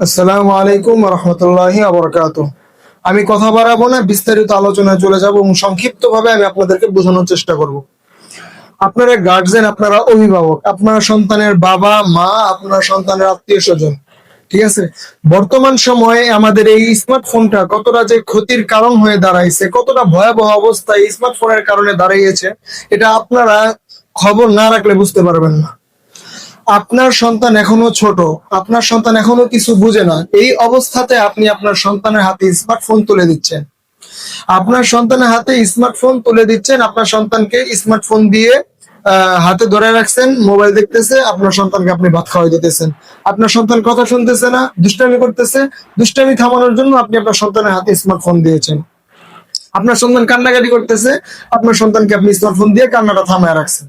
আসসালামু আলাইকুম রহমতুল্লাহি আবরকাত আমি কথা বাড়াবো না, বিস্তারিত আলোচনায় চলে যাব এবং সংক্ষিপ্ত ভাবে আমি আপনাদেরকে বোঝানোর চেষ্টা করব। আপনারা গার্জেন আপনারা অভিভাবক, আপনার সন্তানের বাবা, মা, আপনার সন্তানের আত্মীয় স্বজন, ঠিক আছে? বর্তমান সময়ে আমাদের এই স্মার্টফোনটা কতটা যে ক্ষতির কারণ হয়ে দাঁড়াইছে, কতটা ভয়াবহ অবস্থায় স্মার্টফোনের কারণে দাঁড়িয়েছে, এটা আপনারা খবর না রাখলে বুঝতে পারবেন না। আপনার সন্তান এখনও ছোট, আপনার সন্তান এখনও কিছু বুঝে না, এই অবস্থাতে আপনি আপনার সন্তানের হাতে স্মার্টফোন তুলে দিচ্ছেন। আপনার সন্তানের হাতে স্মার্টফোন তুলে দিচ্ছেন, আপনার সন্তানকে স্মার্টফোন দিয়ে হাতে ধরে রাখছেন মোবাইল দেখতেছে, আপনার সন্তানকে আপনি ভাত খাওয়াই দিতেছেন। আপনার সন্তান কথা শুনতেছে না, দুষ্টামি করতেছে, দুষ্টামি থামানোর জন্য আপনি আপনার সন্তানের হাতে স্মার্টফোন দিয়েছেন। আপনার সন্তান কান্নাকাটি করতেছে, আপনার সন্তানকে আপনি স্মার্টফোন দিয়ে কান্নাটা থামায় রাখছেন।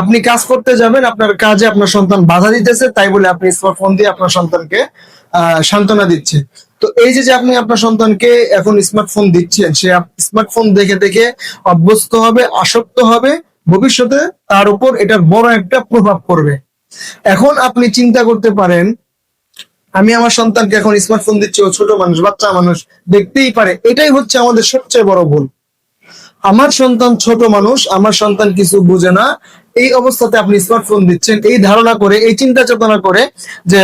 আপনি কাজ করতে যাবেন, আপনার কাজে আপনার সন্তান বাধা দিতেছে, তাই বলে আপনি স্মার্টফোন দিয়ে আপনার সন্তানকে সান্ত্বনা দিচ্ছে। তো এই যে আপনি আপনার সন্তানকে এখন স্মার্টফোন দিচ্ছেন, সে স্মার্টফোন দেখে দেখে অভ্যস্ত হবে, আসক্ত হবে, ভবিষ্যতে তার উপর এটার বড় একটা প্রভাব পড়বে। এখন আপনি চিন্তা করতে পারেন আমি আমার সন্তানকে এখন স্মার্টফোন দিচ্ছি, ও ছোট মানুষ, বাচ্চা মানুষ, দেখতেই পারে। এটাই হচ্ছে আমাদের সবচেয়ে বড় ভুল। আমার সন্তান ছোট মানুষ, আমার সন্তান কিছু বুঝে না। এই অবস্থাতে আপনি স্মার্টফোন দিচ্ছেন। এই ধারণা করে, এই চিন্তা চেতনা করে যে,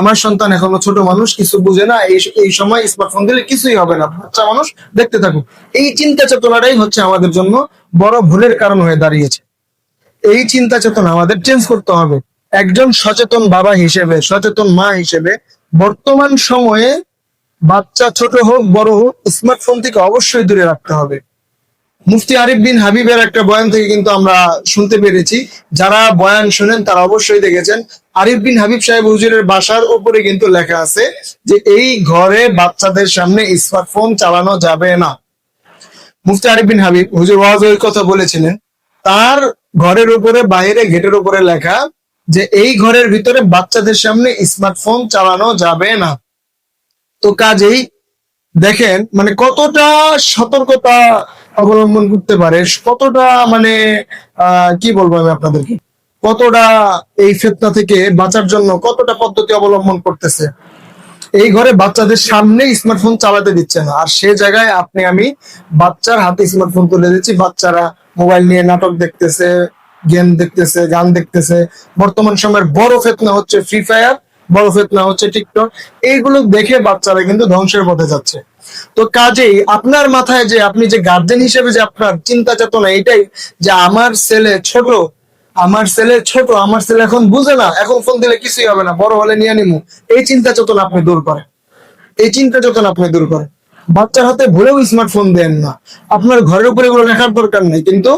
আমার সন্তান এখনও ছোট মানুষ, কিছু বুঝে না, এই সময় স্মার্টফোন দিলে কিছুই হবে না। বাচ্চা মানুষ, দেখতে থাকুক এই চিন্তা চেতনাটাই হচ্ছে আমাদের জন্য বড় ভুলের কারণ হয়ে দাঁড়িয়েছে। এই চিন্তা চেতনা আমাদের চেঞ্জ করতে হবে। একজন সচেতন বাবা হিসেবে, সচেতন মা হিসেবে বর্তমান সময়ে বাচ্চা ছোট হোক, বড় হোক স্মার্টফোন থেকে অবশ্যই দূরে রাখতে হবে। মুফতি আরিফ বিন হাবিবের একটা বয়ান থেকে কিন্তু আমরা শুনতে পেরেছি। যারা বয়ান শুনেন, তারা অবশ্যই দেখেছেন। আরিফ বিন হাবিব সাহেব হুজুরের বাসার উপরে কিন্তু লেখা আছে যে, এই ঘরে বাচ্চাদের সামনে স্মার্টফোন চালানো যাবে না। মুফতি আরিফ বিন হাবিব হুজুর ওয়াজ ওই কথা বলেছিলেন। তার ঘরের উপরে, বাইরে, গেটের উপরে লেখা যে এই ঘরের ভিতরে বাচ্চাদের সামনে স্মার্টফোন চালানো যাবে না। তো কাজেই দেখেন মানে কতটা সতর্কতা অবলম্বন করতে পারে, কতটা মানে কি বলব আমি আপনাদেরকে? কতটা এই ফেতনা থেকে বাঁচার জন্য কতটা পদ্ধতি অবলম্বন করতেছে? এই ঘরে বাচ্চাদের সামনে স্মার্টফোন চালাতে দিচ্ছে না। আর সে জায়গায় আপনি, আমি বাচ্চার হাতে স্মার্টফোন তুলে দিচ্ছি, বাচ্চারা মোবাইল নিয়ে নাটক দেখতেছে গেম দেখতেছে, গান দেখতেছে। বর্তমান সময়ের বড় ফেতনা হচ্ছে ফ্রি ফায়ার বড় ফেতনা হচ্ছে টিকটক এইগুলো দেখে বাচ্চারা কিন্তু ধ্বংসের পথে যাচ্ছে। তো কাজেই আপনার মাথায় যে আপনি যে গার্জেন হিসেবে যে আপনার চিন্তা চেতনা, এটাই যে আমার ছেলে ছোট, আমার ছেলে ছোট, আমার ছেলে এখন বুঝে না, এখন ফোন দিলে কিছুই হবে না, বড় হলে নিয়ে নিমু। এই চিন্তা চেতনা আপনি দূর করেন। এই চিন্তা চেতনা আপনি দূর করেন। বাচ্চার হাতে ভুলেও স্মার্টফোন দেন না। আপনার ঘরের উপরে এগুলো রাখার দরকার নেই, কিন্তু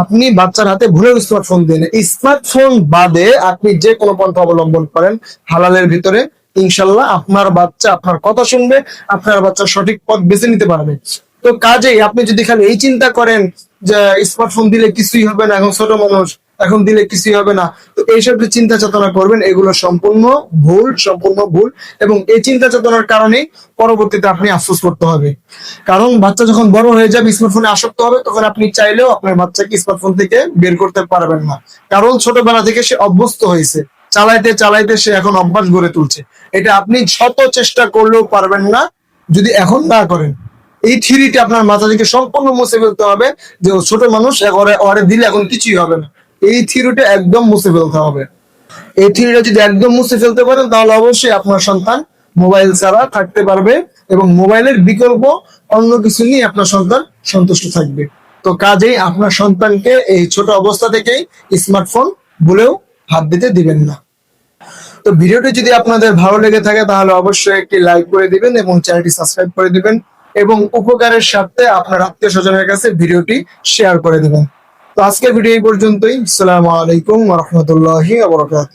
আপনি বাচ্চার হাতে ভুলেও স্মার্টফোন দেন। স্মার্টফোন বাদে আপনি যে কোনো পন্থা অবলম্বন করেন, হালালের ভিতরে, ইনশাল্লাহ আপনার বাচ্চা আপনার কথা শুনবে, আপনার বাচ্চা সঠিক পথ বেছে নিতে পারবে। তো কাজেই আপনি যদি খালি এই চিন্তা করেন যে, স্মার্টফোন দিলে কিছুই হবে না, এখন ছোট মানুষ। এখন দিলে কিছুই হবে না। তো এইসব যে চিন্তা চেতনা করবেন, এগুলো সম্পূর্ণ ভুল সম্পূর্ণ ভুল এবং এই চিন্তা চেতনার কারণেই পরবর্তীতে আপনি আফসোস করতে হবে। কারণ বাচ্চা যখন বড় হয়ে যাবে স্মার্টফোনে আসক্ত হবে, তখন আপনি চাইলেও আপনার বাচ্চাকে স্মার্টফোন থেকে বের করতে পারবেন না। কারণ ছোটবেলা থেকে সে অভ্যস্ত হয়েছে। চালাইতে চালাইতে সে এখন অভ্যাস গড়ে তুলছে। এটা আপনি শত চেষ্টা করলেও পারবেন না, যদি এখন না করেন। এই থিরিটি আপনার মাথা থেকে সম্পূর্ণ মুছে ফেলতে হবে যে ছোট মানুষ দিলে এখন কিছুই হবে না। এই থিওরিটা একদম মুছে ফেলতে হবে। এই থিওরিটা যদি একদম মুছে ফেলতে পারেন, তাহলে অবশ্যই আপনার সন্তান মোবাইল ছাড়া থাকতে পারবে এবং মোবাইলের বিকল্প অন্য কিছু নিয়ে আপনার সন্তান সন্তুষ্ট থাকবে। তো কাজেই আপনার সন্তানকে এই ছোট অবস্থা থেকেই স্মার্টফোন বলেও হাত দিতে দিবেন না। তো ভিডিওটি যদি আপনাদের ভালো লেগে থাকে, তাহলে অবশ্যই একটি লাইক করে দিবেন এবং চ্যানেলটি সাবস্ক্রাইব করে দিবেন এবং উপকারের স্বার্থে আপনার আত্মীয় স্বজনের কাছে ভিডিওটি শেয়ার করে দিবেন। তো আজকের ভিডিও এই পর্যন্তই। আসসালামু আলাইকুম রহমতুল্লাহ আবরকাত